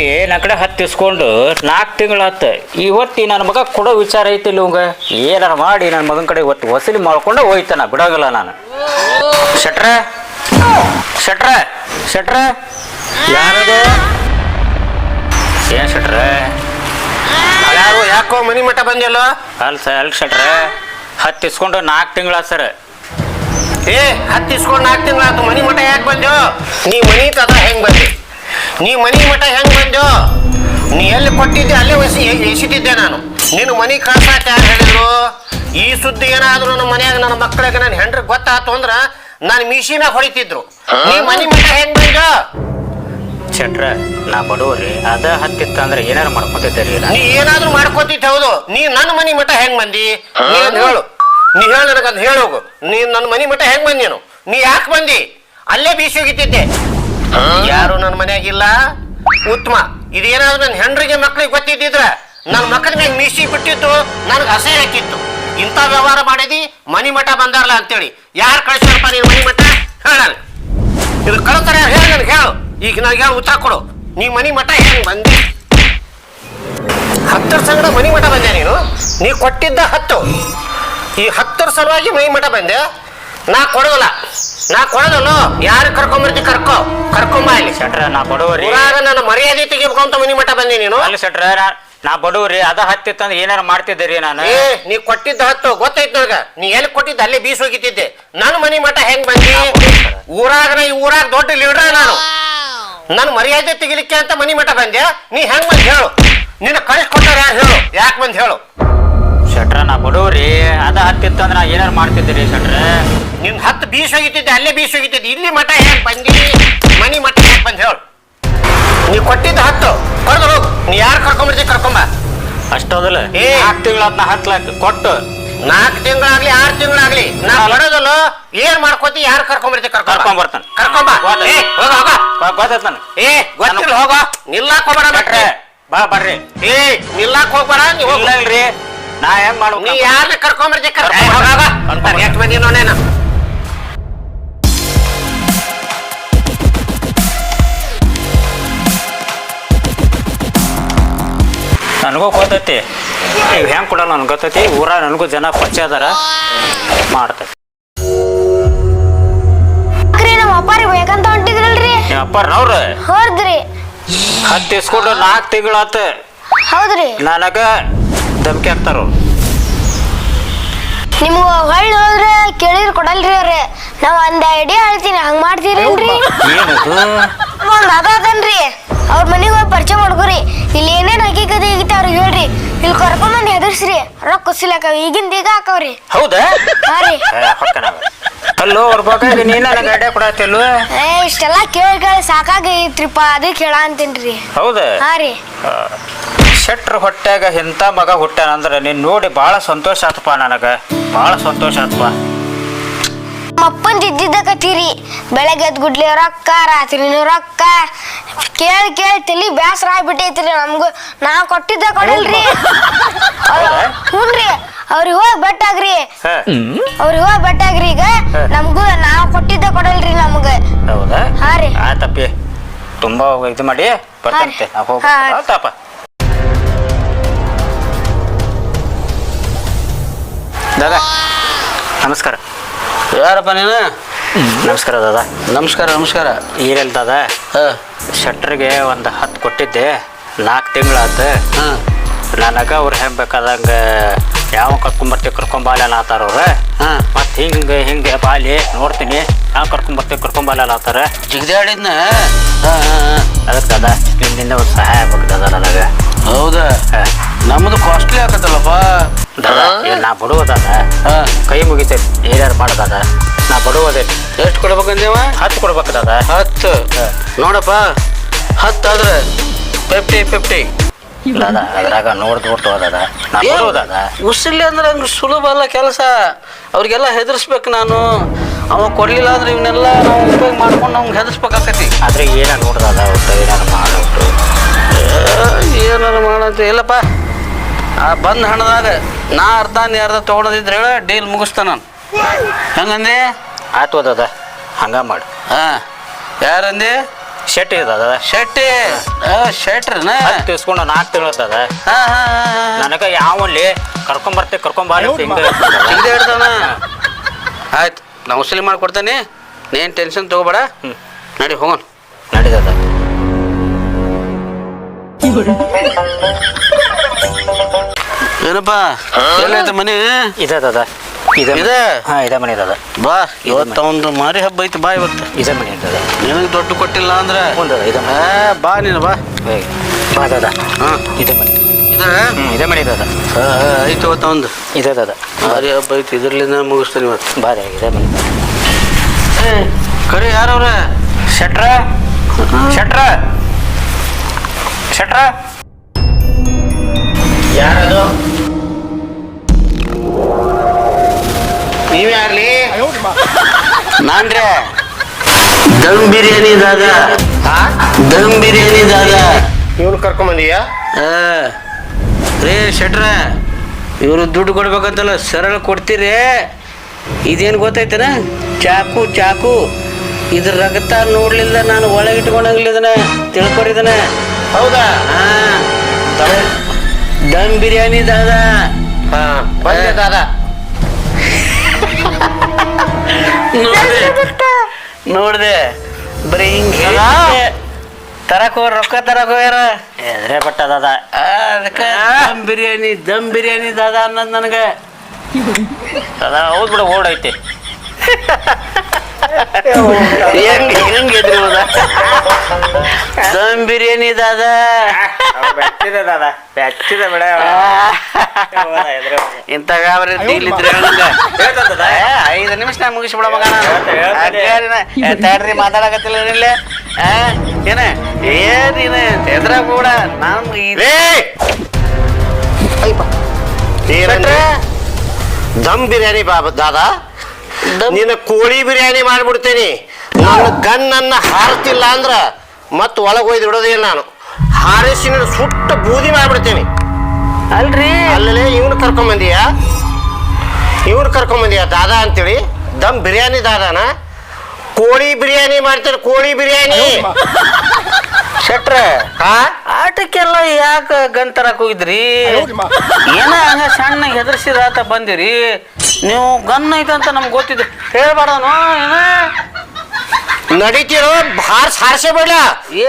ಶೆಟ್ಟಿ ನನ್ನ ಕಡೆ ಹತ್ತಿಸ್ಕೊಂಡು ನಾಲ್ಕು ತಿಂಗಳು ಹತ್ತು. ಇವತ್ತು ನನ್ನ ಮಗ ಕೊಡೋ ವಿಚಾರ ಐತಿ ಇವಂಗ? ಏನಾರ ಮಾಡಿ ನನ್ನ ಮಗನ ಕಡೆ ಇವತ್ತು ವಸೂಲಿ ಮಾಡ್ಕೊಂಡು ಹೋಯ್ತಾನ ಬಿಡೋಂಗಿಲ್ಲ ನಾನು. ಶಟ್ರ? ಶಟ್ರ? ಶಟ್ರ? ಯಾರದು? ಏನ್ ಶಟ್ರ? ಯಾರು ಯಾಕೋ ಮನಿ ಮಠ ಬಂದಿಲ್ಲ? ಅಲ್ ಸ ಅಲ್ ಶೆಟ್ರ? ಹತ್ತಿಸ್ಕೊಂಡು ನಾಲ್ಕು ತಿಂಗಳ ಸರ್. ಏ ಹತ್ತಿಸ್ಕೊಂಡು ನಾಲ್ಕು ತಿಂಗಳ ಮನಿ ಮಠ ಯಾಕೆ ಬಂದ್ಯೋ? ನೀ ಮನಿ ತದ ಹೆಂಗ್ ಬಂದಿ? ನೀ ಮನಿ ಮಠ ಹೆಂಗ್ ಬಂದೋ ನೀ ಎಲ್ಲಿ ಕೊಟ್ಟಿದ್ದೆ ಅಲ್ಲೇ ವಸಿ ಎಸಿತಿದ್ದೆ ನಾನು. ನಿನ್ನ ಮನಿ ಕಳ್ಸಾಕ ಯಾರು ಹೇಳಿದ್ರು? ಈ ಸುದ್ದಿ ಏನಾದ್ರು ನಮ್ಮ ಮನ್ಯಾಗ ನನ್ನ ಮಕ್ಕಳಿಗೆ ನನ್ನ ಹೆಂಡ್ರಿಗೆ ಗೊತ್ತಾತು ಅಂದ್ರ ನಾನು ಮೀಸಿನ ಹೊಡಿತಿದ್ರು. ನೀ ಮನಿ ಮಠ ಹೆಂಗ್ ಬಂದೋ ಚಟ್ರ ನಾ ಬಡವ್ರಿ ಅದ ಹತ್ತಿತ್ತಂದ್ರೆ ಏನಾರು ಮಾಡ್ಕೊತಿದ್ದೀರಿ ನೀ ಏನಾದ್ರು ಮಾಡ್ಕೊತಿದ್ದೆ ಹೌದು. ನೀ ನನ್ನ ಮನಿ ಮಠ ಹೆಂಗ್ ಬಂದಿ? ನೀ ಅದ್ ಹೇಳು. ನೀ ಹೇಳ ನನಗದ್ ಹೇಳೋಗು ನೀ ನನ್ನ ಮನಿ ಮಠ ಹೆಂಗ್ ಬಂದಿ ನೀನು? ನೀ ಯಾಕೆ ಬಂದಿ? ಅಲ್ಲೇ ಬೀಸಿ ಹೋಗಿದ್ದೆ. ಯಾರು ಮನ್ಯಾಗಿಲ್ಲ? ಉತ್ತಮ. ಇದೇನಾದ್ರು ನನ್ನ ಹೆಂಡ್ರಿಗೆ ಮಕ್ಳಿಗೆ ಗೊತ್ತಿದ್ದಿದ್ರ ನನ್ನ ಮಕ್ಕಳ ಮ್ಯಾಗ ಮೀಸಿ ಬಿಟ್ಟಿತ್ತು, ನನಗೆ ಅಸಹ್ಯ ಹಾಕಿತ್ತು. ಇಂಥ ವ್ಯವಹಾರ ಮಾಡಿದಿ, ಮನಿ ಮಠ ಬಂದಾರಲ್ಲ ಅಂತೇಳಿ. ಯಾರು ಕಳಿಸ್ಯಾರಪ್ಪ ನೀನು ಮನಿ ಮಠ? ಹೇಳಲ್ಲ. ಇದು ಕಳ್ತಾರೆ ಹೇಳಿ ನನಗೆ ಹೇಳು. ಈಗ ನನಗೆ ಹೇಳು ಉತ್ತರ ಕೊಡು. ನೀ ಮನಿ ಮಠ ಹೆಂಗ್ ಬಂದಿ? ಹತ್ತರ ಸಂಗಡ ಮನಿ ಮಠ ಬಂದೆ ನೀನು. ನೀ ಕೊಟ್ಟಿದ್ದ ಹತ್ತು. ಈ ಹತ್ತರ ಸಲುವಾಗಿ ಮನಿ ಮಠ ಬಂದೆ. ನಾ ಕೊಡೋಲ್ಲ ನಾ ಕೊಡೋದಲ್ಲ ಯಾರು ಕರ್ಕೊಂಬರ್ತಿ ಕರ್ಕೊ. ಕರ್ಕೊಂಬ ಇಲ್ಲಿ. ಸೆಟ್ರ ನಾ ಬಡವ್ರಿ. ಇವಾಗ ನನ್ನ ಮರ್ಯಾದೆ ತೆಗಿಬೇಕು ಅಂತ ಮನಿ ಮಠ ಬಂದಿ ನೀನು. ಅಲ್ಲಿ ಶೆಟ್ರ ನಾ- ಬಡವ್ರಿ. ಅದ ಹತ್ತಿತ್ತಂದ್ರೆ ಏನಾರು ಮಾಡ್ತಿದ್ದೀರಿ ನಾನು? ಏ ನೀ ಕೊಟ್ಟಿದ್ದ ಹತ್ತು ಗೊತ್ತೈತ್ ನನಗ. ನೀ ಎಲ್ಲಿ ಕೊಟ್ಟಿದ್ದ ಅಲ್ಲಿ ಬೀಸ್ ಹೋಗಿತ್ತಿದ್ದೆ. ನನ್ನ ಮನಿ ಮಠ ಹೆಂಗ್ ಬಂದಿ? ಊರಾಗ ನಾ ಈ ಊರಾಗ ದೊಡ್ಡ ಲೀಡರ್ ನಾನು. ನನ್ನ ಮರ್ಯಾದೆ ತೆಗಿಲಿಕ್ಕೆ ಅಂತ ಮನಿ ಮಠ ಬಂದೆ. ನೀ ಹೆಂಗ್ ಬಂದ್ ಹೇಳು. ನಿನ್ನ ಕಳಿಸ್ಕೊಟ್ಟಾರ ಯಾರು ಹೇಳು. ಯಾಕೆ ಬಂದ್ ಹೇಳು. ಶೆಟ್ರ ನಾ ಬಡವ್ರಿ. ಅದ ಹತ್ತಿತ್ತಂದ್ರೆ ನಾ ಏನಾರು ಮಾಡ್ತಿದ್ದೀರಿ ಶೆಟ್ರ? ನಿನ್ ಹತ್ತು ಬೀಸ್ ಹೋಗಿತ್ತಿದ್ದೆ ಅಲ್ಲೇ ಬೀಸ್ ಹೋಗಿತ್ತಿದ್ದೆ. ಇಲ್ಲಿ ಮಠ ಹೇಗೆ ಬಂದಿ? ಮನಿ ಮಠ ಹೇಗೆ ಬಂದ್ ಹೇಳು. ನೀ ಕೊಟ್ಟಿದ್ದ ಹತ್ತು ಕೊಡ್ದು ಹೋಗು. ನೀ ಯಾರು ಕರ್ಕೊಂಬರ್ತಿ ಕರ್ಕೊಂಬ. ಅಷ್ಟೋದಲ್ಲ ಏ. ನಾಲ್ಕು ತಿಂಗಳ ಹತ್ತು ಲಾಕ್ ಕೊಟ್ಟು. ನಾಲ್ಕು ತಿಂಗಳಾಗ್ಲಿ ಆರು ತಿಂಗಳಾಗ್ಲಿ. ನಾ ಬರೋದಲ್ಲ ಏನ್ ಮಾಡ್ಕೋತಿ ಯಾರು ಕರ್ಕೊಂಬರ್ತಿ ಕರ್ಕೊಂಡ್ ಕರ್ಕೊಂಬರ್ತಾನೆ. ಕರ್ಕೊಂಬ. ಏ ಹೋಗ ಹೋಗ. ನನಗೆ. ಏ ಗೊತ್ತಿಲ್ಲ ಹೋಗ. ನಿಲ್ಲಾಕ್ ಹೋಗ್ಬೇಡ ಬಿಟ್ರೆ ಬಾ ಬರ್ರಿ. ಏ ನಿಲ್ಲಾಕ್ ಹೋಗ್ಬೇಡ ನೀ ಹೋಗು. ಇಲ್ಲ ಇಲ್ರಿ ನಾ ಏನ್ ಮಾಡು ನೀ ಯಾರನ್ನ ಕರ್ಕೊಂಬರ್ತಿ ಕರ್ಕೊಂಬ. ಹೋಗ ಹೋಗ. ಕರ್ಕೊಂಬ. ಎಷ್ಟು ಮಂದಿ ನೋಡೇನ ನನಗೂ ಗೊತ್ತೈತಿ. ನೀವು ಹೆಂಗ್ ಕೊಡಲ್ಲ ನನಗೆ ಗೊತ್ತೈತಿ. ಊರ ನನಗೂ ಜನ ಪರಿಚಯ ಅದಾರ. ಮಾಡ್ತೈತಿ. ನಮ್ಮ ಅಪ್ಪಾರಿಗೆ ಬೇಕಂತ ಹೊಂಟಿದ್ರಲ್ರಿ? ನಿಮ್ಮ ಅಪ್ಪಾರನವ್ರ ಹೋದ್ರಿ. ಹತ್ತು ಇಸ್ಕೊಂಡು ನಾಲ್ಕು ತಿಂಗಳಾತ ಹೌದ್ರಿ. ನನಗೆ ಧಮಕಿ ಹಾಕ್ತಾರ. ನಿಮ್ಗ ಹೊಳ್ಳಿ ಹೋದ್ರೆ ಕೇಳಿದ್ರೆ ಕೊಡಲ್ರಿ ಅವ್ರೆ. ನಾವ್ ಒಂದ್ ಐಡಿಯಾ ಹೇಳ್ತೀನಿ. ಹಂಗ್ ಮಾಡ್ತೀರೇನ್ರಿ? ಏನದು ಒಂದ್ ಅದನ್ರಿ ಅವ್ರ ಮನೆಗೆ ಹೋಗಿ ಪರಿಚಯ ಮಾಡ್ಕೊರಿ. ಇಲ್ಲಿ ಏನೇನ್ ಹಕೀಕತೆ ಆಗಿತ್ತ ಅವ್ರಿಗೆ ಹೇಳ್ರಿ. ಇಲ್ಲಿ ಕರ್ಕೊಂಬಂದ್ ಹೆದರ್ಸ್ರಿ. ರೊಕ್ಕ ಕುಸಿಲಕ್ಕ ಈಗಿಂದ ಈಗ ಹಾಕವ್ರಿ. ಹೌದಾ? ಹಾ ರೀ. ಅಲ್ಲೋ ಅವ್ರ ಬಗ್ಗೆ ನೀನ ನನಗೆ ಐಡಿಯಾ ಕೊಡತ್ತಿಲ್ವ ಏ ಇಷ್ಟೆಲ್ಲ ಕೇಳಿ ಕೇಳಿ ಸಾಕಾಗೈತ್ರಿಪ್ಪ ಅದಕ್ಕೆ ಹೇಳ ಅಂತೀನ್ರಿ. ಹೌದಾ? ಹಾ ರೀ. ಶೆಟ್ರ್ ಹೊಟ್ಯಾಗ ಇಂಥ ಮಗ ಹುಟ್ಟ್ಯಾನ ನೀನು ನೀನ್ ನೋಡಿ ಭಾಳ ಸಂತೋಷ ಆತಪ್ಪ ನನಗೆ. ಭಾಳ ಸಂತೋಷ ಆತಪ್ಪ. ಅಪ್ಪಂದ್ ಇದ್ದಿದ್ದ ಕತೀರಿ ಬೆಳಗ್ಗೆ ಎದ್ದು ಗುಡ್ಲಿ ರೊಕ್ಕ ರಾತ್ರಿನೂ ರೊಕ್ಕ. ಕೇಳಿ ಕೇಳಿ ತಲಿ ಬ್ಯಾಸರ ಆಗ್ಬಿಟ್ಟೈತ್ರಿ ನಮ್ಗೂ. ನಾ ಕೊಟ್ಟಿದ್ದ ಕೊಡಲ್ರಿ. ಹ್ಞೂನ್ರಿ ಅವ್ರಿಗೆ ಹೋಗಿ ಬೆಟ್ಟಾಗ್ರಿ. ಅವ್ರಿಗೆ ಹೋಗಿ ಬೆಟ್ಟಾಗ್ರಿ ಈಗ. ನಮ್ಗೂ ನಾವ್ ಕೊಟ್ಟಿದ್ದ ಕೊಡಲ್ರಿ ನಮ್ಗ. ಹೌದಾ? ಹಾ ರೀ. ತಪ್ಪಿ. ತುಂಬಾ ಇದು ಮಾಡಿ. ಬರ್ತಂತೆ. ನಾವು. ಹಾ. ದಾದಾ ನಮಸ್ಕಾರ. ಯಾರಪ್ಪ ನೀನು? ನಮಸ್ಕಾರ ದಾದಾ. ನಮಸ್ಕಾರ ನಮಸ್ಕಾರ. ಏನಿಲ್ಲ ದಾದಾ. ಹಾಂ. ಶಟ್ರಿಗೆ ಒಂದು ಹತ್ತು ಕೊಟ್ಟಿದ್ದೆ. ನಾಲ್ಕು ತಿಂಗಳಾತು ಹಾಂ. ನನಗೆ ಅವ್ರು ಹೆಂಗೆ ಬೇಕಾದಂಗೆ ಯಾವ ಕರ್ಕೊಂಬರ್ತೀವಿ ಕರ್ಕೊಂಬಾಲ ಅನ್ನತ್ತಾರ ಅವ್ರು. ಹಾಂ. ಮತ್ತು ಹಿಂಗೆ ಹಿಂಗೆ ಬಾಲಿ ನೋಡ್ತೀನಿ ಯಾವ ಕರ್ಕೊಂಬರ್ತೀವಿ ಕರ್ಕೊಂಬಾಲ ಅನ್ನತ್ತಾರ ಜಿಗ್ದಾಡಿದ್ನ? ಹಾಂ ಹಾಂ ಅದಕ್ಕೆ ದಾದಾ ನಿಮ್ಮಿಂದ ಒಂದು ಸಹಾಯ ಆಗ್ಬೇಕು ದಾದಾ ನನಗೆ. ಹೌದಾ? ಹಾ. ನಮ್ಮದು ಕಾಸ್ಟ್ಲಿ ಆಗತ್ತಲ್ಲಪ್ಪ. ದಾದಾ ನಾ ಬಡವದಾದ ಕೈ ಮುಗಿತೈತಿ. ಏನಾರು ಮಾಡೋದಾದ ನಾ ಬಡವದೇ ಎಷ್ಟು ಕೊಡ್ಬೇಕಂದೇವ ಹತ್ತು ಕೊಡ್ಬೇಕು ದಾದಾ. ಹತ್ತು. ನೋಡಪ್ಪ ಹತ್ತು ಆದ್ರೆ ಫಿಫ್ಟಿ ಫಿಫ್ಟಿ ದಾದಾ ಅದ್ರಾಗ ನೋಡ್ದು ನೋಡ್ತು ದಾದ. ನಾ ಉಸಿರ್ಲಿ ಅಂದ್ರೆ ಹಂಗೆ ಸುಲಭ ಅಲ್ಲ ಕೆಲಸ. ಅವ್ರಿಗೆಲ್ಲ ಹೆದರ್ಸ್ಬೇಕು ನಾನು. ಅವ ಕೊಡ್ಲಿಲ್ಲ ಅಂದ್ರೆ ಇವನ್ನೆಲ್ಲ ನಾವು ಉಪಯೋಗ ಮಾಡ್ಕೊಂಡು ನಮ್ಗೆ ಹೆದರ್ಸ್ಬೇಕಾಕತಿ. ಆದ್ರೆ ಏನಾರು ನೋಡ್ದಾದ ಒಟ್ಟು ಏನಾರು ಮಾಡೋಟ್ಟು ಏನಾರು ಮಾಡಂತ. ಇಲ್ಲಪ್ಪ. ಆ ಬಂದ ಹಣದಾಗ ನಾ ಅರ್ಧ ನೀ ಅರ್ಧ ತೊಗೊಳೋದಿದ್ರೆ ಹೇಳ ಡೀಲ್ ಮುಗಿಸ್ತ ನಾನು. ಹೆಂಗಂದೆ? ಆಯ್ತು ದಾದ ಹಂಗ ಮಾಡು. ಹಾಂ. ಯಾರಂದೆ? ಶೆಟ್ಟಿ ದಾದ ಶೆಟ್ಟಿ? ಆ, ಶೆಟ್ರನ? ತಿಳ್ಸ್ಕೊಂಡು ನಾಲ್ಕು ತಿಂಗಳು ದಾದ ಹಾ ನನಗ ಯಾವಲ್ಲಿ ಕರ್ಕೊಂಬರ್ತೆ ಹೇಳ್ತಾನ? ಆಯ್ತು ನಾ ವಸೂಲಿ ಮಾಡಿಕೊಡ್ತೇನೆ ನೀನು ಟೆನ್ಷನ್ ತಗೋಬೇಡ. ನಡಿ ಹೋಗೋಣ. ನಡೀತದ. ಏನಪ್ಪ? ಎಲ್ಲೈತೆ ಮನೆ? ಇದೆ ಇದೆ? ಹಾ ಇದೆ ಮನೆ ಇದದ ಬಾ ಇವತ್ತು ಒಂದು ಮಾರಿ ಹಬ್ಬ ಐತಿ ಬಾ ಇವತ್ತು. ಇದೆ ಮನೆ ಇದ್ದದ ನಿನಗೆ ದೊಡ್ಡ ಕೊಟ್ಟಿಲ್ಲ ಅಂದ್ರೆ? ಒಂದು ಇದೆ ಬಾ ನೀನು ಬಾ. ಅದದ ಹಾಂ. ಇದೆ ಮನೆ. ಇದೆ? ಇದೆ ಮನೆ ಆ, ಐತಿ ಇವತ್ತು ಒಂದು. ಇದದ ಮಾರಿ ಹಬ್ಬ ಐತಿ ಇದ್ರಲ್ಲಿಂದ ಮುಗಿಸ್ತೀನಿ ಇವತ್ತು. ಬಾರಿ ಇದೆ ಮನೆ. ಕರಿ ಯಾರವ್ರ? ಶೆಟ್ರ? ಶೆಟ್ರ? ಶೆಟ್ರ? ಯಾರದು? ನೀವ್ಯಾರ್ಲಿ ನಾನ್ರೆ. ದಮ್ ಬಿರಿಯಾನಿ ಹಾ? ದಮ್ ಬಿರಿಯಾನಿ ದಾದ. ಇವನು ಕರ್ಕೊಂಬಂದೀಯ? ರೇ ಶೆಟ್ರ ಇವರು ದುಡ್ಡು ಕೊಡ್ಬೇಕಂತಲ್ಲ ಸರಳ ಕೊಡ್ತೀರಿ? ಇದೇನು ಗೊತ್ತೈತನ ಚಾಕು ಚಾಕು. ಇದ್ರ ರಗತ ನೋಡ್ಲಿಲ್ಲ ನಾನು ಒಳಗೆ ಇಟ್ಕೊಂಡಂಗಿಲ್ಲ ಇದನ್ನ ತಿಳ್ಕೊರಿದನ ಹೌದಾ? ಹಾ. ದಮ್ ಬಿರಿಯಾನಿ ದಾದ. ಹಾ ಬಂದೆ ದಾದ. ನೋಡ್ದೆ. ನೋಡ್ದೆ. ಬರೀ ಹಿಂಗೆ ತರಕೋ ರೊಕ್ಕ ತರಕೋ ಯಾರ ಎದ್ರೆ ಪಟ್ಟ ದಾದ. ಅದಕ್ಕೆ ದಮ್ ಬಿರಿಯಾನಿ ದಮ್ ಬಿರಿಯಾನಿ ದಾದ ಅನ್ನೋದು ನನಗೆ. ಅದ ಹೌದ್ ಬಿಡ ಓಡೈತಿ ಹೆಂಗ್ ಹೆಂಗ್ ಎದ್ರಿ ಹೋದ ದಮ್ ಬಿರಿಯಾನಿ ದಾದ. ಬೆಚ್ಚಿದೆ ಬೆಚ್ಚಿದೆ ಬಿಡ ಇಂಥ ಗಾಬರಿ ಡೀಲ್ ಇದ್ರೆ ಐದು ನಿಮಿಷ ನಾ ಮುಗಿಸ್ಬಿಡ ಮಗ ನಾನು ತಡ್ರಿ ಮಾತಾಡಕತ್ತಿಲ್ಲ ಏನಿಲ್ಲ ಏನ? ಏನಿನ ಎದ್ರ ಕೂಡ ನಾನು ರೇ ಏನಂದ್ರೆ ದಮ್ ಬಿರಿಯಾನಿ ಬಾಬಾ ದಾದಾ. ನೀನು ಕೋಳಿ ಬಿರಿಯಾನಿ ಮಾಡ್ಬಿಡ್ತೇನೆ. ನನ್ನ ಗನ್ನನ್ನ ಹಾರತಿಲ್ಲ ಅಂದ್ರ ಮತ್ ಒಳಗೆ ಒಯ್ದು ಬಿಡೋದೇ ನಾನು. ಹಾರಿಸಿ ನೀನು ಸುಟ್ಟ ಬೂದಿ ಮಾಡ್ಬಿಡ್ತೇನೆ. ಅಲ್ರಿ. ಅಲ್ಲೇ ಇವನು ಕರ್ಕೊಂಬಂದಿಯ? ಇವ್ರು ಕರ್ಕೊಂಬಂದಿಯ? ದಾದಾ ಅಂತೇಳಿ. ದಮ್ ಬಿರಿಯಾನಿ ದಾದಾನ. ಕೋಳಿ ಬಿರಿಯಾನಿ ಮಾಡ್ತಾರೆ ಕೋಳಿ ಬಿರಿಯಾನಿ. ಶೆಟ್ರ ಹಾ ಆಟಕ್ಕೆಲ್ಲ ಯಾಕೆ ಗನ್ ಕೂಗಿದ್ರಿ ಹೋಗಿದ್ರಿ ಏನ ಹಂಗ ಸಣ್ಣ ಹೆದರ್ಸಿದಾತ ಬಂದಿರಿ? ನೀವು ಗನ್ ಐತೆ ಅಂತ ನಮ್ಗೆ ಗೊತ್ತಿದ್ದು ಹೇಳ್ಬಾರ್ದನು ಏನ? ನಡೀತಿರೋ ಭಾರ ಹಾರ್ಸೇ ಬೇಡ. ಏ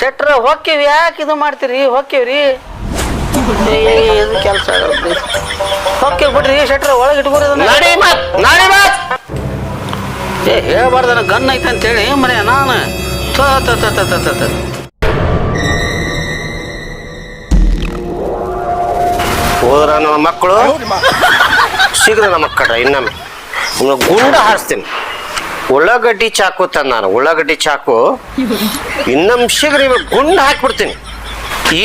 ಶೆಟ್ರ ಹೊಕ್ಕಿವಿ ಯಾಕೆ ಇದು ಮಾಡ್ತೀರಿ? ಹೊಕ್ಕಿವ್ರಿ? ಕೆಲಸ ಹೊಕ್ಕಿ ಬಿಡ್ರಿ ಶೆಟ್ರ ಒಳಗೆ ಇಟ್ಕೊರಿ. ನಡಿ ಮತ್ ನಡಿ ಮತ್. ಏ ಹೇಳ್ಬಾರ್ದನ ಗನ್ ಐತೆ ಅಂತೇಳಿ ಮನೆ ನಾನು. ತ ತ ತ ತ ತ ತ ಹೋದ್ರ ನನ್ನ ಮಕ್ಕಳು? ಸಿಗದ ನಮ್ಮ ಕಡ್ರ ಇನ್ನೊಮ್ಮೆ. ಗುಂಡ ಹಾರಿಸ್ತೀನಿ. ಉಳ್ಳಾಗಡ್ಡಿ ಚಾಕು ತಂದ ನಾನು ಉಳ್ಳಾಗಡ್ಡಿ ಚಾಕು. ಇನ್ನೊಮ್ಮೆ ಶೀಘ್ರ ಇವಾಗ ಗುಂಡ ಹಾಕ್ಬಿಡ್ತೀನಿ.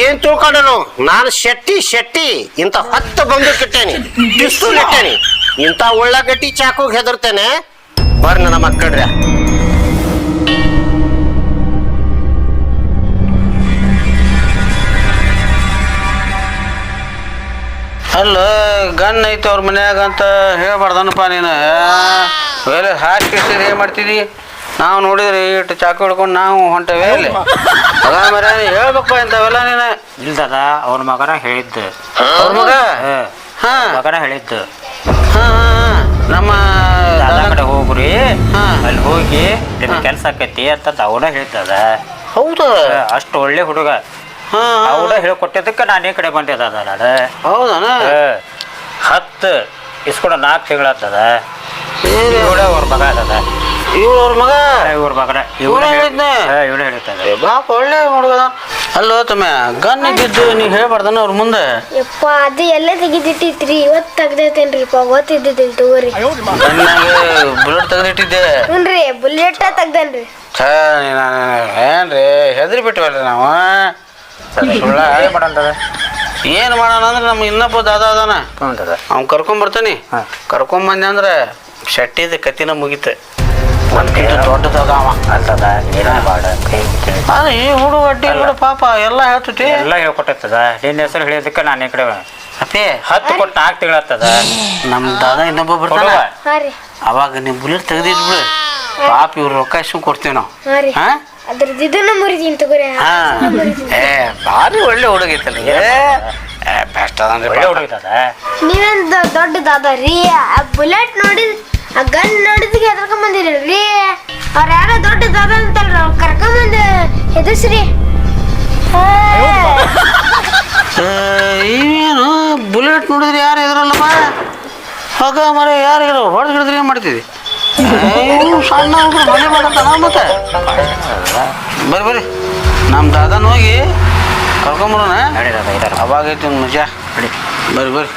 ಏನ್ ತಿಳ್ಕೊಂಡನು? ನಾನು ಶೆಟ್ಟಿ ಶೆಟ್ಟಿ ಇಂಥ ಹತ್ತು ಬಂದು ಕಿಟ್ಟೇನಿ ಪಿಸ್ತೂಲ್ ಇಟ್ಟೇನಿ ಇಂಥ ಉಳ್ಳಾಗಡ್ಡಿ ಚಾಕು ಹೆದರ್ತೇನೆ. ಬರ್ರಿ ನನ್ನ ಮಕ್ಕಳ್ರೆ ಅಲ್ಲ ಗನ್ ಐತೆ ಅವ್ರ ಮನ್ಯಾಗ ಅಂತ ಹೇಳ್ಬಾರ್ದನಪ್ಪ ನೀನು. ಬೇರೆ ಹಾಕಿ ಏನ್ ಮಾಡ್ತಿದಿ? ನಾವು ನೋಡಿದ್ರೆ ಇಟ್ಟು ಚಾಕು ಹಿಡ್ಕೊಂಡು ನಾವು ಹೊಂಟೇವೆ ಇಲ್ಲಿ ಅದ ಮರ ಹೇಳ್ಬೇಕಪ್ಪ ಇಂಥವೆಲ್ಲ ನೀನು. ಇಲ್ದದ ಅವ್ರ ಮಗನ ಹೇಳಿದ್ದು. ಅವ್ರ ಮಗ? ಹಾ. ಹಾ. ಮಗನ ಹೇಳಿದ್ದು. ಹಾ ಹಾ, ಹಾ. ನಮ್ಮ ದಾದಾ ಕಡೆ ಹೋಗ್ರಿ. ಹಾ. ಅಲ್ಲಿ ಹೋಗಿ ನಿನ್ನ ಕೆಲಸ ಆಕೈತಿ ಅಂತ ಅವನ ಹೇಳ್ತದ. ಹೌದು? ಅಷ್ಟು ಒಳ್ಳೆ ಹುಡುಗ. ಅವನ ಹೇಳ್ಕೊಟ್ಟಿದ್ದಕ್ಕೆ ನಾನೇ ಕಡೆ ಬಂದಿದ್ದ ನಾನು ಹೌದಾನ? ಹತ್ತು ಇಸ್ಕೊಂಡು ನಾಲ್ಕು ತಿಂಗಳಾಗ್ತದ ಏನ್ ಇವಳ ಅವ್ರ ಮಗ ಅದದ ಇವ್ರು ಅವ್ರ ಮಗ? ಇವ್ರ ಮಗನ. ಇವ್ನ ಹೇಳಿದ್ನೆ? ಇವಳು ಹೇಳ್ತದ ಏ ಬಾಪ ಒಳ್ಳೆ ಹುಡುಗ ಅಲ್ಲೋ ತಮ್ಮ ಗನ್ ಇದ್ದಿದ್ದು ನೀವು ಹೇಳ್ಬಾರ್ದನ ಅವ್ರ ಮುಂದೆ? ಯಪ್ಪ ಅದು ಎಲ್ಲ ತೆಗೆದಿಟ್ಟಿತ್ರಿ ಇವತ್ತು ತೆಗ್ದೈತೇನ್ರಿಪ್ಪ? ಗೊತ್ತಿದ್ದಿದ್ದಿಲ್ಲ ತಗೋರಿ. ಬುಲೆಟ್ ತೆಗೆದಿಟ್ಟಿದ್ದೆ. ಹ್ಞೂನ್ರಿ ಬುಲೆಟ ತೆಗ್ದನ್ರಿ. ಛೇ, ನೀನು- ಏನ್ರಿ ಹೆದ್ರಿ ಬಿಟ್ಟಿವಲ್ರಿ ನಾವು? ಸುಳ್ಳ ಮಾಡಂತದ ಏನು ಮಾಡೋಣ ಅಂದ್ರೆ ನಮ್ಮ ಇನ್ನೊಬ್ಬ ದಾದ ಅದಾನ. ಹ್ಞೂಂತದ ಅವ್ನು ಕರ್ಕೊಂಬರ್ತಾನೆ ಹಾ. ಕರ್ಕೊಂಬಂದೆ ಅಂದ್ರೆ ಶೆಟ್ಟಿದ ಕತಿನ ಮುಗಿತೆ. ಒಂದಿಟ್ಟು ದೊಡ್ಡದಾಗ ಅವ. ಅಂತದ ಏನ ಮಾಡ ಕೈ ಮುಟ್ಟಿ. ಅದೇ ಈ ಹುಡುಗ ಅಡ್ಡಿ ಬಿಡು ಪಾಪ ಎಲ್ಲ ಹೇಳ್ತೈತಿ. ಎಲ್ಲ ಹೇಳ್ಕೊಟ್ಟದ ನಿನ್ನ ಹೆಸರು ಹೇಳಿದಕ್ಕೆ ನಾನು ಈ ಕಡೆ ಅಪ್ಪೇ ಹತ್ತು ಕೊಟ್ಟು ನಾಲ್ಕು ತಿಂಗಳತ್ತದ ನಮ್ಮ ದಾದ ಇನ್ನೊಬ್ಬ ಬರ್ತಾನ. ಕೊಡುವ ಹಾಂ ರೀ. ಅವಾಗ ಬಿಡು ಬುಲೆಟ್ ತೆಗ್ದಿಟ್ಬಿಡು ಪಾಪ ಇವ್ರು ರೊಕ್ಕ ಇಸ್ಕೊಂಡ್ ಕೊಡ್ತೀವಿ ನಾವು? ಹಾಂ ರೀ. ಹಾ? ಅದ್ರದ್ದು ಇದನ್ನ ಮುರಿದೀನಿ ತಗೋರಿ ಹಾ. ಏ ಭಾರಿ ಒಳ್ಳೆ ಹುಡುಗಿತ್ತಲ್ಲ ಬೆಸ್ಟ್ ಒಳ್ಳೆ ಹುಡುಗ ದಾದ ನೀವೇನ್ ದೊ- ದೊಡ್ಡ ದಾದ ರೀ ಆ ಬುಲೆಟ್ ನೋಡಿದ್ ಆ ಗನ್ ನೋಡಿದ್ಗೆ ಹೆದರ್ಕೊಂಡ್ ಬಂದಿರಿ ಅವ್ರ ಯಾರೋ ದೊಡ್ಡ ದಾದ ಅಂತಲ್ರಿ ಅವ್ರ್ ಕರ್ಕೊಂಬಂದ್ ಹೆದರ್ಸ್ರಿ. ಏನು ಬುಲೆಟ್ ನೋಡಿದ್ರೆ ಯಾರು ಎದುರಲ್ಲಪ್ಪ ಹೋಗ ಮರ ಯಾರು ಹೊಡೆದು ಹಿಡಿದ್ರೆ ಏನು ಮಾಡ್ತಿದ್ದಿ ಇವ್ನು ಸಣ್ಣ ಮನೆ ಮಾಡಂತ ಮತ್ತೆ? ಬರ್ರಿ ಬರ್ರಿ. ನಮ್ಮ ದಾದನ ಹೋಗಿ ಕರ್ಕೊಂಬರೋಣ. ಅವಾಗ ಐತಿ ಒಂದು ಮಜಾ. ಬರ್ರಿ ಬರ್ರಿ.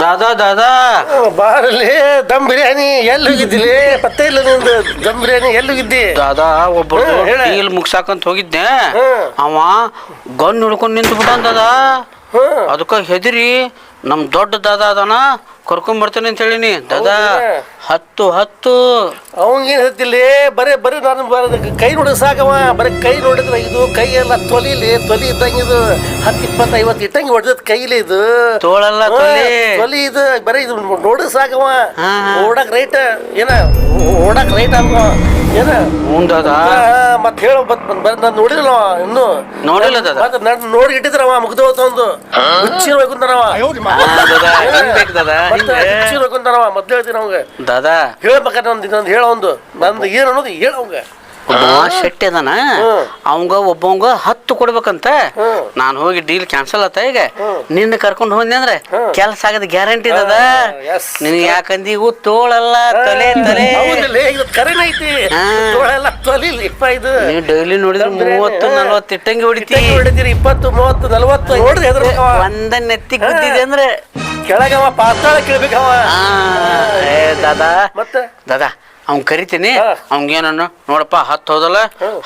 ದಾದಾ ದಾದಾ. ಬಾರಲ್ಲಿ ದಮ್ ಬಿರಿಯಾನಿ ಎಲ್ಲಿ ಹೋಗಿದ್ದಿಲಿ? ಪತ್ತೆ ಇಲ್ಲ ನಿಂದು. ದಮ್ ಬಿರಿಯಾನಿ ಎಲ್ಲಿ ಹೋಗಿದ್ದಿ? ದಾದಾ ಒಬ್ಬರು ಹೇಳ. ಡೀಲ್ ಮುಗ್ಸಾಕಂತ ಹೋಗಿದ್ದೆ. ಹ್ಮ್. ಅವ ಗನ್ ಹಿಡ್ಕೊಂಡು ನಿಂತು ಬಿಟ್ಟಾನ ದಾದಾ. ಅದಕ್ಕ ಅದಕ್ಕೆ ಹೆದರಿ ನಮ್ ದೊಡ್ಡ ದಾದಾ ಅದನ ಕರ್ಕೊಂಡ್ ಬರ್ತೇನೆ ಅಂತ ಹೇಳಿನಿ. ದಾದಾ ಹೌದಾ? ಹತ್ತು ಹತ್ತು. ಅವಂಗೇನ್ ಹೇಳ್ತಿಲ್ಲ? ಬರೀ ಬರೀ ನಾನು ಬರೋದು ಕೈ ನೋಡಿದ್ರೆ ಸಾಕವ. ಬರೀ ಕೈ ನೋಡಿದ್ರೆ ಇದು ಕೈ ಎಲ್ಲ ತೊಲಿಲಿ ತೊಲಿ ಇದ್ದಂಗೆ ಇದು. ಹತ್ತು ಇಪ್ಪತ್ತು ಐವತ್ತು ಇಟ್ಟಂಗೆ ಹೊಡೆದ ಕೈಲಿ ಇದು. ತೋಳಲ್ಲ ತೊಲಿ. ತೊಲಿ ಇದು. ಬರೀ ಇದು ನೋಡಿದ್ರೆ ಸಾಕವ. ಓಡಕ್ ರೈಟ್ ಏನ? ಓಡಕ್ ರೈಟ್ ಅಲ್ವ? ಏನ? ಉಂಡದ? ಮತ್ತೆ ಹೇಳೋ ಬತ್ ನಾನು ನೋಡಿಲ್ಲ ಇನ್ನು. ನೋಡಿಲ್ಲ ದಾದಾ. ಮತ್ತೆ ನಾನು ನೋಡಿ ಇಟ್ಟಿದ್ರವ ಮುಗ್ದು ಒಂದು ಹುಚ್ಚಿರ್ಬೇಕು ಅಂತಾನವ ಹುಚ್ಚಿರ್ಬೇಕು ಅಂತಾನವ ಮೊದ್ಲು ಹೇಳ್ತೀನಿ ಅವಂಗ ದಾದಾ ಹೇಳ್ಬೇಕಾದ್ರೆ ಒಂದು ಇನ್ನೊಂದು ಹೇಳ ಒಂದು. ನಂದು ಏನು ಅನ್ನೋದು ಹೇಳ ಅವಂಗ. ಒಬ್ಬ ಶೆಟ್ಟಿ ಅದಾನ. ಅವಂಗ ಒಬ್ಬವಂಗ ಹತ್ತು ಕೊಡ್ಬೇಕಂತ. ನಾನು ಹೋಗಿ ಡೀಲ್ ಕ್ಯಾನ್ಸಲ್ ಆತ ಈಗ. ನಿನ್ನ ಕರ್ಕೊಂಡು ಹೋದ್ನಿ ಅಂದ್ರೆ. ಕೆಲಸ ಆಗದ ಗ್ಯಾರಂಟಿ ಅದ ನಿನ್ ಯಾಕಂದಿ ಇವು ತೋಳಲ್ಲ ತಲೆ ತಲೆ. ನೀವು ಡೈಲಿ ನೋಡಿದ್ರೆ ಮೂವತ್ತು. ನಲ್ವತ್ತು ಇಟ್ಟಂಗೆ ಹೊಡಿತಿ. ಇಟ್ಟಂಗಿ ಹೊಡಿತೀರಿ ಇಪ್ಪತ್ತು ಮೂವತ್ತು ನಲ್ವತ್ತು ಹೆದರ್ಬೇಕವ ಒಂದ ನೆತ್ತಿಗೆ ಬಿದ್ದಿದೆ ಅಂದ್ರೆ ಕೆಳಗವ ಪಾತಾಳ ಕೇಳ್ಬೇಕವ. ಆ, ಏ ದಾದಾ. ಮತ್ತೆ? ದಾದಾ ಅವ್ನ್ ಕರಿತೀನಿ. ಹಾ. ನೋಡಪ್ಪ ಹತ್ತು ಹೋದಲ್ಲ.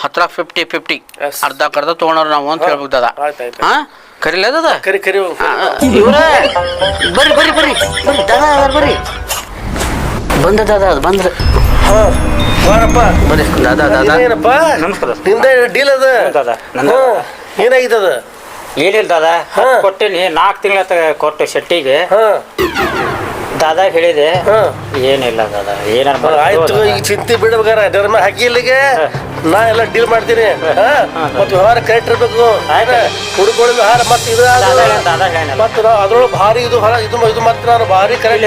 ಹತ್ರ ಫಿಫ್ಟಿ ಫಿಫ್ಟಿ Yes. ಅರ್ಧ ಕರ್ದ ತಗೊಂಡ್ರ ನಾವು ಅಂತ ಹೇಳ್ಬೇಕು ದಾದಾ. ಆಯ್ತ್ ಆಯ್ತ್ ಹಾ? ಕರಿಲ್ಲ ದಾದಾ? ಕರಿ ಕರಿ. ಇವ್ರ. ಬರ್ರಿ ಬರ್ರಿ ಬರ್ರಿ. ಬರ್ರಿ ದಾದಾ ಅದಾರ್ ಬರ್ರಿ. ಬಂದ ದಾದಾ ಅದು ಬಂದ್ರ. ಹಾ ಬಾರಪ್ಪ. ಬರ್ರಿ ದಾದಾ ದಾದಾ. ಏನಪ್ಪ ನಮಸ್ಕಾರ. ನಿಂದ ಡೀಲ್ ಅದ? ದಾದಾ, ನಂದ. ಅದು ಏನಾಗಿತ್ತದ? ಏನಿಲ್ಲ ದಾದಾ. ಕೊಟ್ಟಿನಿ. ನಾಲ್ಕು ತಿಂಗಳ ಕೊಟ್ಟು ಶೆಟ್ಟಿಗೆ. ಹಾ. ದಾದಾ ಹೇಳಿದೆ. ಏನಿಲ್ಲ ದಾದಾ ಏನಾರ ಆಯ್ತು ಈಗ ಚಿಂತೆ ಬಿಡ್ಬೇಕಾರ ಧರ್ಮ ಹಕ್ಕಿಲ್ಲಿಗೆ ನಾ ಎಲ್ಲ ಡೀಲ್ ಮಾಡ್ತೀನಿ. ಮತ್ತು ವ್ಯವಹಾರ ಕರೆಕ್ಟ್ ಇರಬೇಕು. ಹುಡುಕೊಳ್ಳಿ ವ್ಯವಹಾರ ಮತ್ತೆ ಇದು ಮತ್ತು. ಮತ್ತೆ ಅದ್ರೊಳಗೆ ಭಾರಿ ಇದು ಹೊರ ಇದು ಇದು ಮತ್ತೆ ನಾನು ಭಾರಿ ಕರೆಕ್ಟ್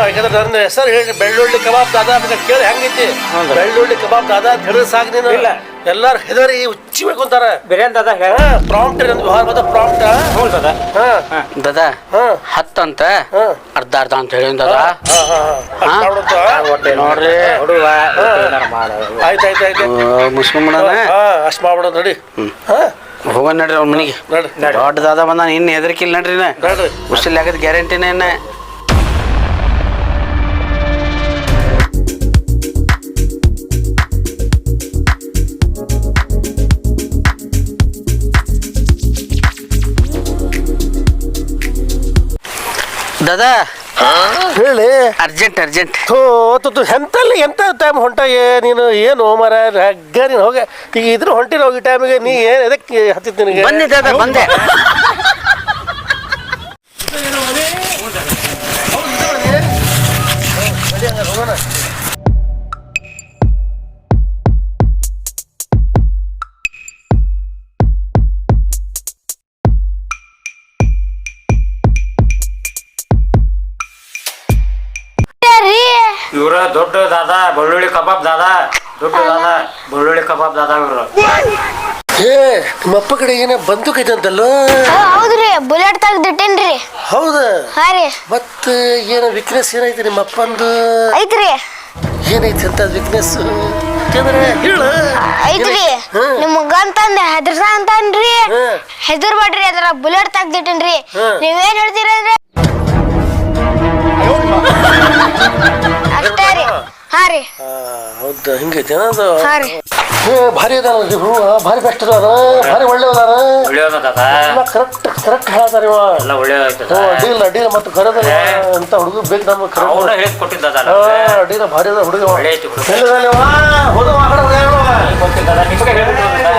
ಯಾಕಂದ್ರೆ ನನ್ನ ಹೆಸರು ಹೇಳಿ ಬೆಳ್ಳುಳ್ಳಿ ಕಬಾಬ್ ದಾದಾ ಅಂತ ಕೇಳಿ ಹೆಂಗೈತಿ. ಬೆಳ್ಳುಳ್ಳಿ ಕಬಾಬ್ ದಾದಾ ಹೇಳಿದ್ರೆ ನೀನು. ಇಲ್ಲ. ಎಲ್ಲಾರು ಹೆದರಿ ಉಚ್ಚಿ ಅಂತಾರ ಬಿರಿಯಾನಿ ದಾದಾ ಹೇಳ? ಹಾ ಪ್ರಾಂಪ್ಟ್ ನಂದು ವ್ಯವಹಾರ ಬಂದ ಪ್ರಾಂಪ್ಟ್ ಹ್ಞೂ ದಾದಾ. ಹಾ. ದಾದಾ ಹಾ. ಹತ್ತಂತ ಹಾಂ. ಅರ್ಧ ಅರ್ಧ ಅಂತ ಹೇಳಿ ದಾದಾ? ಹಾ ಹಾ ಹಾ ಹಾ? ಮಾಡ್ಬಿಡ್ತು, ಹಾ? ನೋಡ್ರಿ. ಹುಡುಗ ಆಯ್ತು ಆಯ್ತು ಆಯ್ತು ಹಾ ಅಷ್ಟು ಮಾಡ್ಬಿಡೋದು ನಡಿ. ಹಾ. ಹೋಗೋಣ ನಡ್ರಿ ಅವ್ನ ಮನೆಗೆ. ನಡಿ. ದೊಡ್ಡ ದಾದಾ ಬಂದಾನ ಇನ್ನು ಹೆದರಿಕಿಲ್ಲ ನಡ್ರಿ ನಾ ನಡ್ರಿ. ಉಸಿಲ್ ಆಗದ ಗ್ಯಾರಂಟಿನೇ ದಾದಾ ಹೇಳಿ. Urgent urgent. ತು ಎಂತಲ್ಲಿ ಎಂತ ಟೈಮ್ ಹೊಂಟಾಗೆ ನೀನು ಏನು ಮರ ಹಗ್ಗ ನೀನು ಹೋಗ. ಈಗ ಇದ್ರ ಹೊಂಟಿಲ್ಲ ಹೋಗಿ ಟೈಮಿಗೆ ನೀ ಏನು ಎದಕ್ಕೆ ಹತ್ತಿತ್ತು ನಿನಗೆ? ಬನ್ನಿ ದಾದಾ ಬಂದೆ. ದೊಡ್ಡ ದಾದಾ ಬೆಳ್ಳುಳ್ಳಿ ಕಬಾಬ್ ದಾದಾ ದೊಡ್ಡ ದಾದಾ ಬೆಳ್ಳುಳ್ಳಿ ಕಬಾಬ್ ದಾದಾ ಇವ್ರು. ಏ ನಿಮ್ಮಪ್ಪ ಕಡೆ ಏನೋ ಬಂದೂಕ್ ಐತಂತಲ್ಲ ಹೌದ್ರಿ ಬುಲೆಟ್ ತೆಗ್ದಿಟ್ಟೇನ್ರಿ. ಹೌದಾ? ಹಾ ರೀ. ಮತ್ತೆ ಏನೋ ವೀಕ್ನೆಸ್ ಏನೈತಿ ನಿಮ್ಮ ಅಪ್ಪಂದು? ಐತ್ರಿ. ಏನೈತಿ ಅಂತ ವಿಕ್ನೆಸ್ ಯಾಕಂದ್ರೆ ಹೇಳು. ಐತ್ರಿ. ಹ್ಮ್. ನಿಮ್ ಗನ್ ತಂದ ಹೆದರ್ಸ ಅಂತನ್ರಿ ಹ್ಮ್. ಹೆದರ್ಬೇಡ್ರಿ ಅದ್ರ ಬುಲೆಟ್ ತೆಗ್ದಿಟ್ಟೇನ್ರಿ. ಹ್ಮ್. ನೀವೇನ್ ಹೇಳ್ತೀರಿ ಅಂದ್ರೆ? ಅಷ್ಟೇ. ರೀ ಹೌದಾ ಹಿಂಗೈತಿ ಅದು? ಹಾ ರೀ ಏ ಭಾರಿ ಅದಾನ ಈ ಭಾರಿ ಬೆಸ್ಟ್ ಅದಾನ ಭಾರಿ ಒಳ್ಳೆ ಅದಾನ ಒಳ್ಳೆಯದ ಎಲ್ಲ ಕರೆಕ್ಟ್ ಕರೆಕ್ಟ್ ಹೇಳ್ತಾರ ಇವ. ಎಲ್ಲ ಅಡ್ಡಿಲ್ಲ ಅಡ್ಡಿಲ್ಲ ಮತ್ತೆ ಕರೆದ ಅಂತ ಹುಡುಗ ಬೇಕು ನಮ್ಗೆ ಅವನ ಕರೆ ಅಡ್ಡಿಲ್ಲ ಭಾರಿ ಅದ ಹುಡುಗ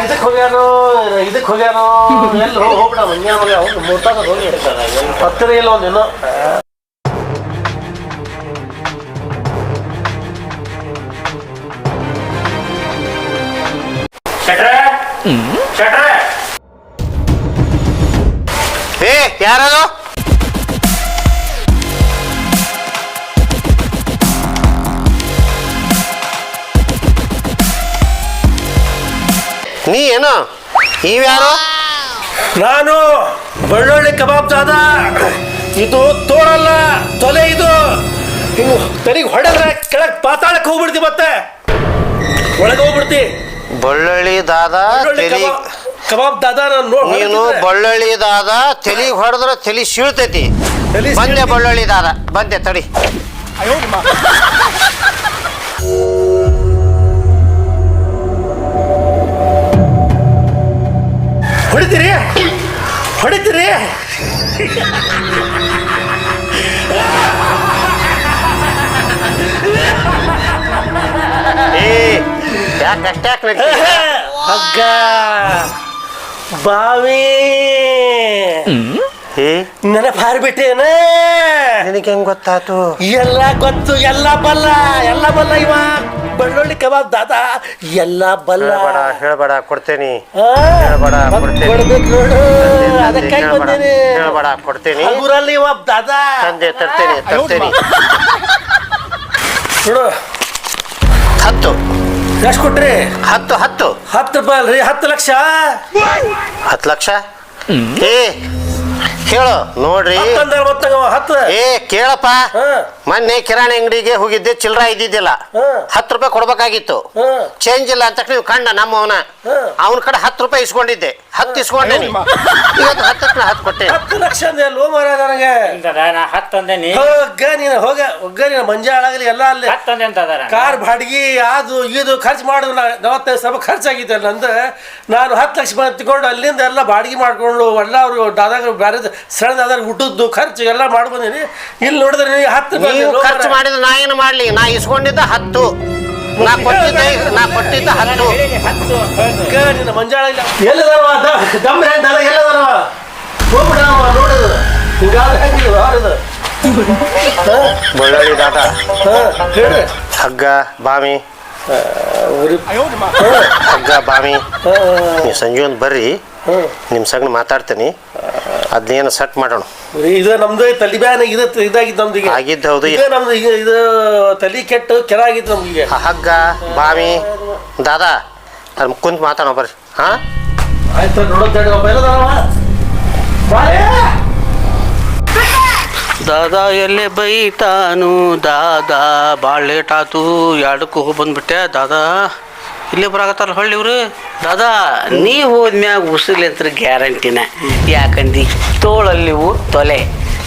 ಇದಕ್ಕೆ ಹೋಗ್ಯಾನು? ಇದಕ್ಕೆ ಹೋಗ್ಯಾನು? ಎಲ್ಲಿ ಹೋಗಿ ಹೋಗ್ಬಿಡ ಮಂಗ್ಯ ಮಗ ಅವ್ನು ಮೂರ್ತಾಗ ಹೋಗಿ ಹತ್ತಿರ ಇಲ್ಲ ಒಂದು ಇನ್ನೂ. ಶೆಟ್ರೆ? ಶೆಟ್ರೆ? ಏ ಯಾರದು? ನೀ ಏನು? ನೀವ್ಯಾರು? ನಾನು ಬೆಳ್ಳುಳ್ಳಿ ಕಬಾಬ್ ದಾದ. ಇದು ತೋಳಲ್ಲ ತೊಲೆ ಇದು. ಹಿಂಗ್ ತನಿಗೆ ಹೊಡೆದ್ರೆ ಕೆಳಗೆ ಪಾತಾಳಕ್ಕೆ ಹೋಗ್ಬಿಡ್ತಿ ಮತ್ತೆ. ಒಳಗೆ ಹೋಗ್ಬಿಡ್ತಿ. ಬಳ್ಳಳ್ಳಿ ದಾದ ತಲಿ ಕಬಾಬ್ ದಾದ ನಾನು ಬಳ್ಳಳ್ಳಿ ದಾದ ತಲಿ ಹೊಡೆದ್ರೆ ತಲಿ ಸೀಳ್ತೈತಿ ಬಂದೆ. ಬಳ್ಳಳ್ಳಿ ದಾದ. ಬಂದೆ ತಡಿ. ಹೊಡಿತೀರಿ? ಹೊಡಿತೀರಿ? ಯಾಕೆ ಅಷ್ಟ್ಯಾಕೆ ನಡಿ ಹಗ್ಗ ಬಾವಿ ನನ ನೆನಪು ಹಾರ್ಬಿಟ್ಟೇನ ನಿನಗೆ ಹೆಂಗ್ ಗೊತ್ತಾತು ಎಲ್ಲ ಗೊತ್ತು ಎಲ್ಲ ಬಲ್ಲ ಎಲ್ಲ ಬಲ್ಲ ಇವ ಬೆಳ್ಳುಳ್ಳಿ ಕಬಾಬ್ ದಾದ ಎಲ್ಲ ಬಲ್ಲ ಹೇಳ್ಬೇಡ ಹೇಳ್ಬೇಡ ಕೊಡ್ತೇನಿ ಹೇಳ್ಬೇಡ, ಅದಕ್ಕೆ ಕೊಡ್ತೇನೆ. ಕೊಡ್ಬೇಕು ನೋಡು ಅದಕ್ಕಾಗಿ ಬಂದೇನಿ ಹೇಳ್ಬೇಡ ಕೊಡ್ತೇನಿ ಊರಲ್ಲಿ ಇವ ದಾದ ತಂದೆ ತರ್ತೇನೆ ತರ್ತೇನಿ ನೋಡು ಹತ್ತು ಎಷ್ಟು ಕೊಟ್ರಿ? ಹತ್ತು ಹತ್ತು. ಹತ್ತು ರೂಪಾಯಿ ಅಲ್ರಿ? ಹತ್ತು ಲಕ್ಷ? ಹತ್ತು ಲಕ್ಷ? ಏ ಹೇಳು ನೋಡ್ರಿ. ಹತ್ತಂದ ಮತ್ತಂಗ ಹತ್ತು. ಏ ಕೇಳಪ್ಪ. ಹಾ. ಮೊನ್ನೆ ಕಿರಾಣಿ ಅಂಗಡಿಗೆ ಹೋಗಿದ್ದೆ ಚಿಲ್ಲರ ಇದ್ದಿದ್ದಿಲ್ಲ. ಹಾ. ಹತ್ತು ರೂಪಾಯಿ ಕೊಡ್ಬೇಕಾಗಿತ್ತು. ಹಾ. ಚೇಂಜ್ ಇಲ್ಲ ಅಂತ ನೀವು ಕಂಡ ನಮ್ಮವನ. ಹಾ. ಅವನ ಕಡೆ ಹತ್ತು ರೂಪಾಯಿ ಇಸ್ಕೊಂಡಿದ್ದೆ. ಹತ್ತು ಇಸ್ಕೊಂಡೆ ಇವತ್ತು ಹತ್ತಕ್ಕೆ ನಾ ಹತ್ತು ಕೊಟ್ಟೆ. ಹತ್ತು ಲಕ್ಷ ಅಂದೆ ಲೋ ಮಾರ ನನಗೆ? ಇಂತದ ನಾ ಹತ್ತಂದೆ ನೀ. ಹೋಗ ನೀನು ಹೋಗ ಹೋಗ ನೀನು ಮಂಜ ಹಾಳಾಗಲಿ ಎಲ್ಲ ಅಲ್ಲಿ ಹತ್ತಂದೆ ಅಂತದ ಕಾರ್ ಬಾಡಿಗೆ ಅದು ಇದು ಖರ್ಚು ಮಾಡು ನಾ- ನಲವತ್ತೈದು ಸಾವಿರ ಖರ್ಚಾಗಿತ್ತು ನಂದು. ನಾನು ಹತ್ತು ಲಕ್ಷ ಬಂದು ತಗೊಂಡು ಅಲ್ಲಿಂದ ಎಲ್ಲ ಬಾಡಿಗೆ ಮಾಡ್ಕೊಂಡು ಎಲ್ಲ ಅವರು ದಾದಾಗ ಬೇರೆ ಸಣ್ಣ ದಾದಾಗ ಊಟದ್ದು ಖರ್ಚು ಎಲ್ಲ ಮಾಡ್ಬಂದಿನಿ ಇಲ್ಲಿ ನೋಡಿದ್ರೆ ನೀವು ಹತ್ತು ರೂಪಾಯಿ ನೀವು ಖರ್ಚು ಮಾಡಿದ ಮಾಡಿದ್ರೆ ನಾ ಏನು ಮಾಡಲಿ? ನಾ ಇಸ್ಕೊಂಡಿದ್ದ ಹತ್ತು. ನಾ ಕೊಟ್ಟಿದ್ದೆ ನಾ ಕೊಟ್ಟಿದ್ದ ಹತ್ತು. ನಿನ್ನ ಮಂಜಾಳ ಇಲ್ಲ. ಎಲ್ಲದವ? ದಮ್ ಹೆಂಗಲ್ಲ ಎಲ್ಲದವ? ಹೋಗ್ಬಿಡವ ನೋಡುದು. ಹಿಂಗಾದ್ರೆ ಹೆಂಗಿದು ಹಾರುದು? ಬಳ್ಳಾಳಿ ದಾದ ಹಾ ಹೇಳಿ. ಹಗ್ಗ ಬಾವಿ ಹಗ್ಗ ಬಾವಿ ನೀವು ಸಂಜೆ ಒಂದು ಬರ್ರಿ. ನಿಮ್ಮ ಸಂಗ ಮಾತಾಡ್ತೀನಿ. ಅದನ್ನೇನು ಸೆಟ್ ಮಾಡೋಣ. ಇದು ನಮ್ದು ತಲಿ ಬ್ಯಾನ್ ಇದು ಇದಾಗಿತ್ತು ನಮ್ದು ಈಗ. ಆಗಿದ್ದು ಹೌದು ಈಗ. ನಮ್ದು ಈಗ ಇದು ತಲಿ ಕೆಟ್ಟು ಕೆರ ಆಗಿತ್ತು ನಮ್ಗೆ ಹಗ್ಗ ಬಾವಿ. ದಾದಾ ಅಲ್ಲಿ ಕುಂತ ಮಾತಾಡೋ ಬರ್ರಿ. ಹಾ? ಆಯ್ತು ದಾದಾ ಎಲ್ಲೇ ಬೈತಾನು ದಾದಾ ಭಾಳ ಲೇಟ್ ಆತು ಎರಡಕ್ಕೂ ಹೋಗಿ ಬಂದ್ಬಿಟ್ಟೆ ದಾದಾ. ಇಲ್ಲೇ ಬರಾಕತ್ತಾರ ಹೊಳ್ಳಿ ಇವರು? ದಾದಾ ನೀ ಹೋದ್ಮ್ಯಾಗ ಉಸಿಲ್ ಅಂತ ಗ್ಯಾರಂಟಿನ. ಯಾಕಂದಿ? ತೋಳಲ್ಲಿವು ತೊಲೆ.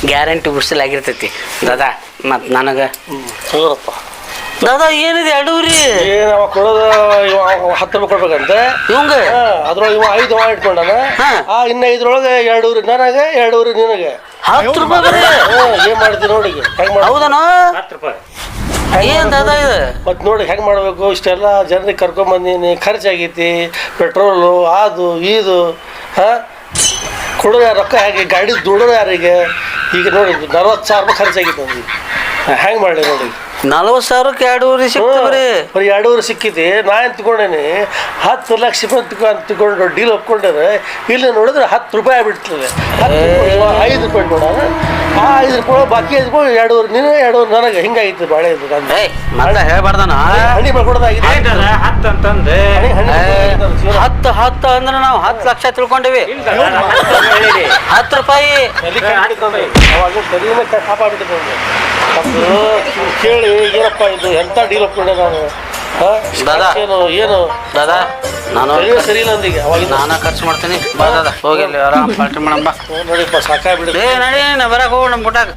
ಗ್ಯಾರಂಟಿ ಉಸಿಲಾಗಿರ್ತೈತಿ ದಾದಾ ಮತ್ತು ನನಗೆ. ಸೂರಪ್ಪ. ದಾದಾ ಏನಿದೆ ಅಡೂರಿ? ರೀ ಅವ ಕೊಡೋದು ಇವ ಹತ್ತು ರೂಪಾಯಿ ಕೊಡ್ಬೇಕಂತ. ಇವಂಗ? ಅದ್ರೊಳಗೆ ಇವ ಐದು ಅವ ಇಟ್ಕೊಂಡಾನ. ಹಾ. ಆ ಇನ್ನ ಐದ್ರೊಳಗೆ ಎರಡೂರು ನನಗೆ ಎರಡೂರು ನಿನಗೆ. ಹತ್ತು ರೂಪಾಯಿ ಬರೀ? ಏನು ಏನ್ ಮಾಡ್ತಿ ನೋಡಿ ಹೌದನ ಹೆಂಗ್ ಮಾಡ ಹೌದನೋ? ಹತ್ತು ರೂಪಾಯಿ. ಏನ್ ದಾದಾ ಇದು? ಮತ್ ನೋಡಿ ಹೆಂಗ್ ಮಾಡಬೇಕು? ಇಷ್ಟೆಲ್ಲ ಜನರಿಗೆ ಕರ್ಕೊಂಡ್ ಬಂದೀನಿ ಖರ್ಚಾಗೈತಿ ಪೆಟ್ರೋಲು ಅದು ಇದು ಹಾ? ಯಾರು ರೊಕ್ಕ ಹೇಗೆ? ಗಾಡಿ ದುಡೋರು ಯಾರಿಗೆ? ಈಗ ನೋಡಿ ನಲ್ವತ್ತು ಸಾವಿರ ರೂಪಾಯಿ ಖರ್ಚಾಗಿತ್ತು ನಮ್ಗೆ ಹೆಂಗ್ ಮಾಡಲಿ ನೋಡಿ? ನಲ್ವತ್ತು ಸಾವಿರಕ್ಕೆ ಎರಡೂವರೆ ಸಿಕ್ತು ಬರೀ. ಬರೀ ಎರಡೂವರೆ ಸಿಕ್ಕಿದೆ. ನಾ ಏನು ತಗೊಂಡೇನಿ ಹತ್ತು ಲಕ್ಷ ರೂಪಾಯಿ ತಗೊ ತಗೊಂಡು ಡೀಲ್ ಒಪ್ಕೊಂಡ್ರೆ. ಇಲ್ಲಿ ನೋಡಿದ್ರೆ ಹತ್ತು ರೂಪಾಯಿ ಬಿಡ್ತದೆ ಐದು ರೂಪಾಯಿ ನೋಡೋಣ ಆ ಐದು ರೂಪಾಯಿ ಬಾಕಿ ಐದು ರೂಪಾಯಿ ಎರಡೂವರೆ ನೀನು ಎರಡೂವರೆ ನನಗೆ ಹಿಂಗಾಗಿತ್ತು ಬಾಳೆ ಇದು ಮತ್ತೆ ಹೇಳ್ಬಾರ್ದನ? ಹಣಿ ಮಾಡ್ಕೊಡೋದಾಗಿದೆ ಹತ್ತು ಅಂತಂದು. ಹಣಿ ಹಣಿ ಮಾಡ್ಕೊಡೋದಾಗಿದೆ ನನ್ನ ಜೀವನ. ಹತ್ತು ಹತ್ತು ಅಂದ್ರೆ ನಾವು ಹತ್ತು ಲಕ್ಷ ತಿಳ್ಕೊಂಡಿವಿ. ಹತ್ತು ರೂಪಾಯಿ. ಅವಾಗ ತಲೆನೇ ಕ- ಕಾಪಾಡ್ಬಿಟ್ಟಿದ್ದೆ ಅದು ಕೇಳಿ ಏನಪ್ಪ ಇದು ಎಂತ ಡೀಲಪ್ ಒಪ್ಕೊಂಡೆ ನಾನು? ದಾದಾ. ಏನು ಏನು? ದಾದಾ ನಾನು ಸರಿ ಇಲ್ಲ ಅಂದಿಗೆ ಅವಾಗ ನಾನ ಖರ್ಚು ಮಾಡ್ತೀನಿ. ಬಾ ದಾದಾ ಹೋಗಿ ಅಲ್ಲಿ ಆರಾಮ್ ಪಾರ್ಟಿ ಮಾಡಮ್ಮ ನೋಡಿಪ್ಪ ಸಾಕಾಗ್ಬಿಡಿ ಏ ನಡಿ ನಾ ಬರಕ್ ಹೋಗೋಣ ನಮ್ಮ ಗುಟ್ಟಾಗ